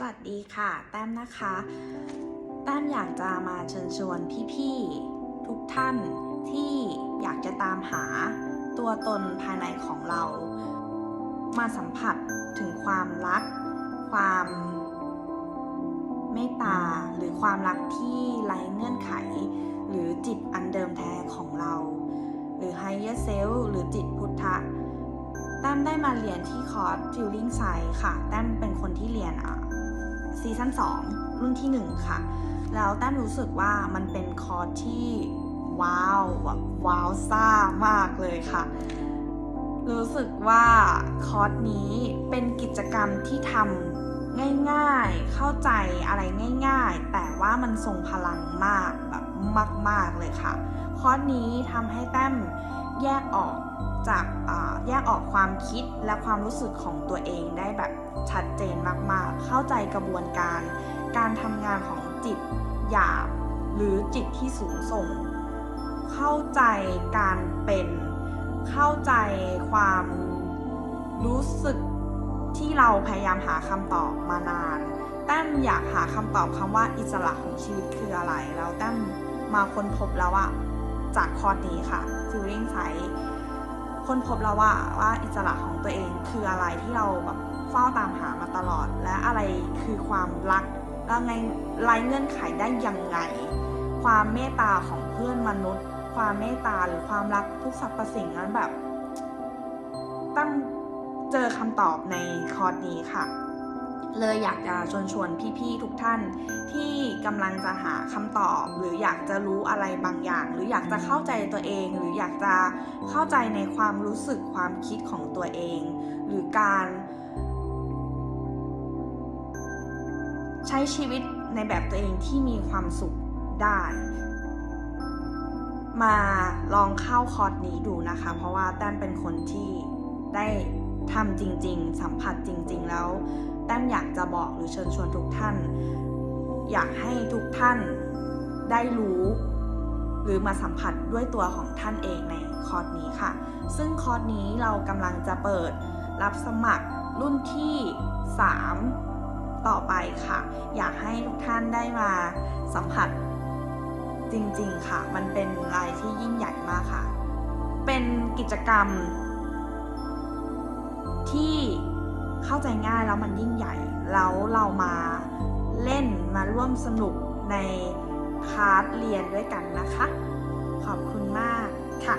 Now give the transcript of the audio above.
สวัสดีค่ะ แต้มนะคะ แต้มอยากจะมาเชิญชวนพี่ๆทุกท่านที่อยากจะตามหาตัวตนภายในของเรา มาสัมผัสถึงความรัก ความเมตตาหรือความรักที่ไร้เงื่อนไข หรือจิตอันเดิมแท้ของเรา หรือ Higher Self หรือจิตพุทธะแต้มได้มาเรียนที่คอร์ส Feeling Science ค่ะ แต้มเป็นคนที่ ซีซั่น2 รุ่นที่ 1 ค่ะ แล้วแต้มรู้สึกว่ามันเป็นคอร์สที่ว้าวแบบว้าวซ่ามากเลยค่ะ รู้สึกว่าคอร์สนี้เป็นกิจกรรมที่ทำง่ายๆ เข้าใจอะไรง่ายๆ แต่ว่ามันทรงพลังมากแบบมากๆเลยค่ะ คอร์สนี้ทำให้แต้มแยกออกจากแยกออกความคิดและความรู้สึกของตัวเองได้แบบ ชัดเจนมากๆ เข้าใจกระบวนการ การทำงานของจิตหยาบ หรือจิตที่สูงส่ง เข้าใจการเป็น เข้าใจความรู้สึกที่เราพยายามหาคำตอบมานาน แต้มอยากหาคำตอบคำว่าอิสระของชีวิตคืออะไร แล้วแต้มมาค้นพบแล้วอะจากคอร์สนี้ค่ะ Feeling Sight ค้นพบแล้วว่าว่าอิสระของตัวเองคืออะไรที่เราแบบ เฝ้าตามหามาตลอด และอะไรคือความรักแล้วไงไร้เงื่อนไขได้ยังไงความเมตตาของเพื่อนมนุษย์ ความเมตตาหรือความรักทุกสรรพสิ่งนั้นแบบ ตั้งเจอคำตอบในคอร์สนี้ค่ะ เลยอยากจะชวนชวนพี่ๆทุกท่านที่กำลังจะหาคำตอบ หรืออยากจะรู้อะไรบางอย่าง หรืออยากจะเข้าใจตัวเอง หรืออยากจะเข้าใจในความรู้สึกความคิดของตัวเอง หรือการ ใช้ชีวิตในแบบตัวเองที่มีความสุขได้ มาลองเข้าคอร์สนี้ดูนะคะ เพราะว่าแต้มเป็นคนที่ได้ทำจริง ๆ สัมผัสจริง ๆ แล้วแต้มอยากจะบอกหรือเชิญชวนทุกท่าน อยากให้ทุกท่านได้รู้หรือมาสัมผัสด้วยตัวของท่านเองในคอร์สนี้ค่ะ ซึ่งคอร์สนี้เรากำลังจะเปิดรับสมัครรุ่นที่ 3 ต่อไปค่ะ อยากให้ทุกท่านได้มาสัมผัสจริงๆค่ะ มันเป็นอะไรที่ยิ่งใหญ่มากค่ะ เป็นกิจกรรม ที่เข้าใจง่ายแล้วมันยิ่งใหญ่ แล้วเรามาเล่นมาร่วมสนุกในคลาสเรียนด้วยกันนะคะ ขอบคุณมากค่ะ